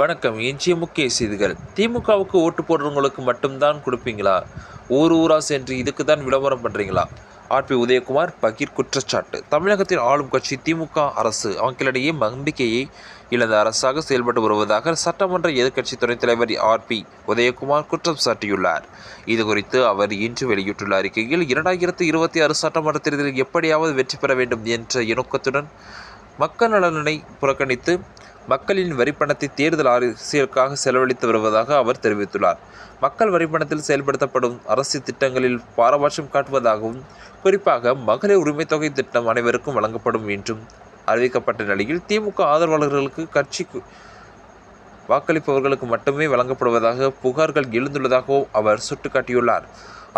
வணக்கம். எஞ்சிய முக்கிய செய்திகள். திமுகவுக்கு ஓட்டு போடுறவங்களுக்கு மட்டும்தான் கொடுப்பீங்களா? ஊர் ஊரா சென்று இதுக்கு தான் விளம்பரம் பண்ணுறீங்களா ஆர்பி உதயகுமார் பகீர் குற்றச்சாட்டு. தமிழகத்தின் ஆளும் கட்சி திமுக அரசு. மக்களிடையே நம்பிக்கையை இழந்த அரசாக செயல்பட்டு வருவதாக சட்டமன்ற எதிர்க்கட்சி துணைத் தலைவர் ஆர்பி உதயகுமார் குற்றம் சாட்டியுள்ளார். இது குறித்து அவர் இன்று வெளியிட்டுள்ள அறிக்கையில் இரண்டாயிரத்தி இருபத்தி ஆறு சட்டமன்ற தேர்தலில் எப்படியாவது வெற்றி பெற வேண்டும் என்ற இணக்கத்துடன் மக்கள் நலனை புறக்கணித்து மக்களின் வரிப்பணத்தை தேர்தல் அரசியலுக்காக செலவழித்து வருவதாக அவர் தெரிவித்துள்ளார். மக்கள் வரிப்பணத்தில் செயல்படுத்தப்படும் அரசு திட்டங்களில் பாரபட்சம் காட்டுவதாகவும் குறிப்பாக மகளிர் உரிமை தொகை திட்டம் அனைவருக்கும் வழங்கப்படும் என்றும் அறிவிக்கப்பட்ட நிலையில் திமுக ஆதரவாளர்களுக்கு கட்சி வாக்களிப்பவர்களுக்கு மட்டுமே வழங்கப்படுவதாக புகார்கள் எழுந்துள்ளதாகவும் அவர் சுட்டிக்காட்டியுள்ளார்.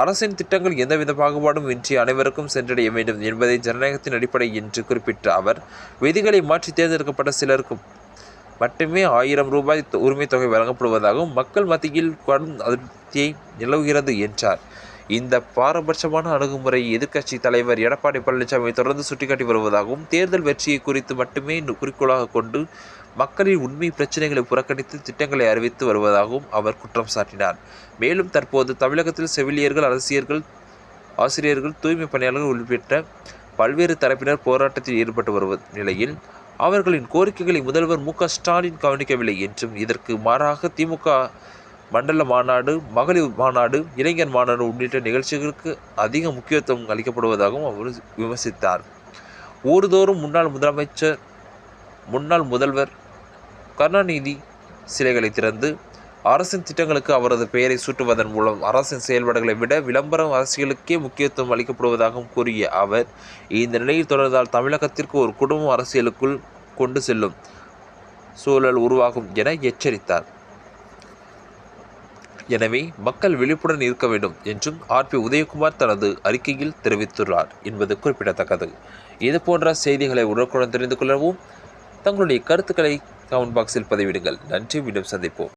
அரசின் திட்டங்கள் எந்தவித பாகுபாடும் இன்றி அனைவருக்கும் சென்றடைய வேண்டும் என்பதை ஜனநாயகத்தின் அடிப்படை என்று குறிப்பிட்ட அவர் விதிகளை மாற்றி தேர்ந்தெடுக்கப்பட்ட சிலருக்கு மட்டுமே ஆயிரம் ரூபாய் உரிமை தொகை வழங்கப்படுவதாகவும் மக்கள் மத்தியில் கடும் அதிருப்தியை நிலவுகிறது என்றார். இந்த பாரபட்சமான அணுகுமுறை எதிர்க்கட்சி தலைவர் எடப்பாடி பழனிசாமி தொடர்ந்து சுட்டிக்காட்டி வருவதாகவும் தேர்தல் வெற்றியை குறித்து மட்டுமே குறிக்கோளாக கொண்டு மக்களின் உண்மை பிரச்சனைகளை புறக்கணித்து திட்டங்களை அறிவித்து வருவதாகவும் அவர் குற்றம் சாட்டினார். மேலும் தற்போது தமிழகத்தில் செவிலியர்கள் அரசியர்கள் ஆசிரியர்கள் தூய்மை பணியாளர்கள் உள்ளிட்ட பல்வேறு தரப்பினர் போராட்டத்தில் ஈடுபட்டு வரும் நிலையில் அவர்களின் கோரிக்கைகளை முதல்வர் மு ஸ்டாலின் கவனிக்கவில்லை என்றும் இதற்கு மாறாக திமுக மண்டல மாநாடு மகளிர் மாநாடு இளைஞர் மாநாடு உள்ளிட்ட நிகழ்ச்சிகளுக்கு அதிக முக்கியத்துவம் அளிக்கப்படுவதாகவும் அவர் விமர்சித்தார். ஊர்தோறும் முன்னாள் முதலமைச்சர் முன்னாள் முதல்வர் கருணாநிதி சிலைகளை திறந்து அரசின் திட்டங்களுக்கு அவரது பெயரை சூட்டுவதன் மூலம் அரசின் செயல்பாடுகளை விட விளம்பரம் அரசியலுக்கே முக்கியத்துவம் அளிக்கப்படுவதாகவும் கூறிய அவர் இந்த நிலையில் தொடர்ந்தால் தமிழகத்திற்கு ஒரு குடும்பம் அரசியலுக்குள் கொண்டு செல்லும் சூழல் உருவாகும் என எச்சரித்தார். எனவே மக்கள் விழிப்புடன் இருக்க வேண்டும் என்றும் ஆர்பி உதயகுமார் தனது அறிக்கையில் தெரிவித்துள்ளார் என்பது குறிப்பிடத்தக்கது. இது போன்ற செய்திகளை உடனுக்குடன் தெரிந்து கொள்ளவும் தங்களுடைய கருத்துக்களை கமெண்ட் பாக்ஸில் பதிவிடுங்கள். நன்றி. மீண்டும் சந்திப்போம்.